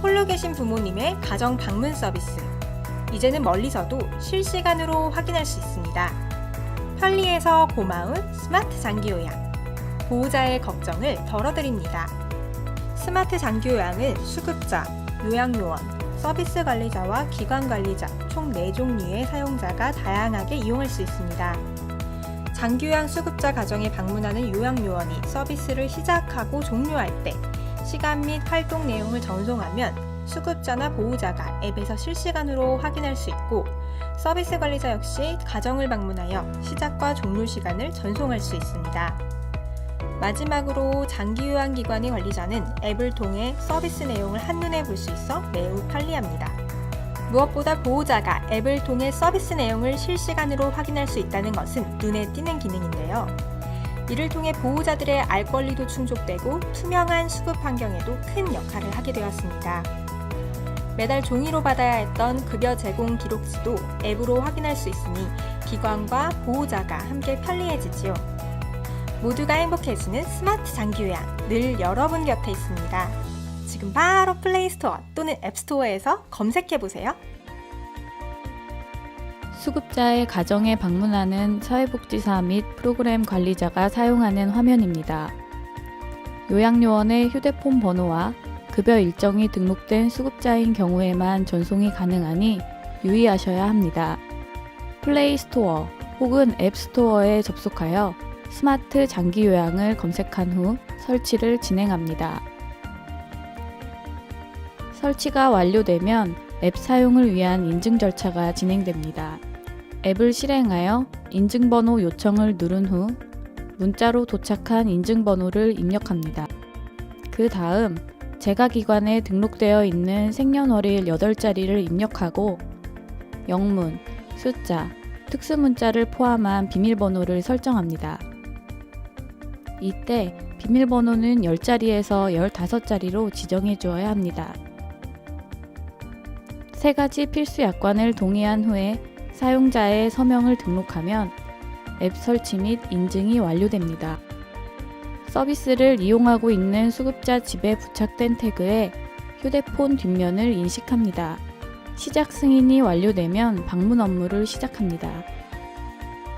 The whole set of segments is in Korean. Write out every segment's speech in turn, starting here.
홀로 계신 부모님의 가정 방문 서비스. 이제는 멀리서도 실시간으로 확인할 수 있습니다. 편리해서 고마운 스마트 장기 요양. 보호자의 걱정을 덜어드립니다. 스마트 장기 요양은 수급자, 요양요원, 서비스 관리자와 기관 관리자 총 4종류의 사용자가 다양하게 이용할 수 있습니다. 장기 요양 수급자 가정에 방문하는 요양요원이 서비스를 시작하고 종료할 때 시간 및 활동 내용을 전송하면 수급자나 보호자가 앱에서 실시간으로 확인할 수 있고 서비스 관리자 역시 가정을 방문하여 시작과 종료 시간을 전송할 수 있습니다. 마지막으로 장기요양기관의 관리자는 앱을 통해 서비스 내용을 한눈에 볼 수 있어 매우 편리합니다. 무엇보다 보호자가 앱을 통해 서비스 내용을 실시간으로 확인할 수 있다는 것은 눈에 띄는 기능인데요. 이를 통해 보호자들의 알 권리도 충족되고 투명한 수급 환경에도 큰 역할을 하게 되었습니다. 매달 종이로 받아야 했던 급여 제공 기록지도 앱으로 확인할 수 있으니 기관과 보호자가 함께 편리해지지요. 모두가 행복해지는 스마트 장기요양 늘 여러분 곁에 있습니다. 지금 바로 플레이스토어 또는 앱스토어에서 검색해 보세요. 수급자의 가정에 방문하는 사회복지사 및 프로그램 관리자가 사용하는 화면입니다. 요양요원의 휴대폰 번호와 급여 일정이 등록된 수급자인 경우에만 전송이 가능하니 유의하셔야 합니다. 플레이 스토어 혹은 앱 스토어에 접속하여 스마트 장기 요양을 검색한 후 설치를 진행합니다. 설치가 완료되면 앱 사용을 위한 인증 절차가 진행됩니다. 앱을 실행하여 인증번호 요청을 누른 후 문자로 도착한 인증번호를 입력합니다. 그 다음 재가기관에 등록되어 있는 생년월일 8자리를 입력하고 영문, 숫자, 특수문자를 포함한 비밀번호를 설정합니다. 이때 비밀번호는 10자리에서 15자리로 지정해 주어야 합니다. 세 가지 필수 약관을 동의한 후에 사용자의 서명을 등록하면 앱 설치 및 인증이 완료됩니다. 서비스를 이용하고 있는 수급자 집에 부착된 태그에 휴대폰 뒷면을 인식합니다. 시작 승인이 완료되면 방문 업무를 시작합니다.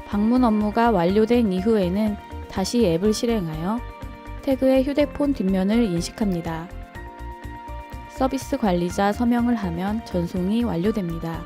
방문 업무가 완료된 이후에는 다시 앱을 실행하여 태그의 휴대폰 뒷면을 인식합니다. 서비스 관리자 서명을 하면 전송이 완료됩니다.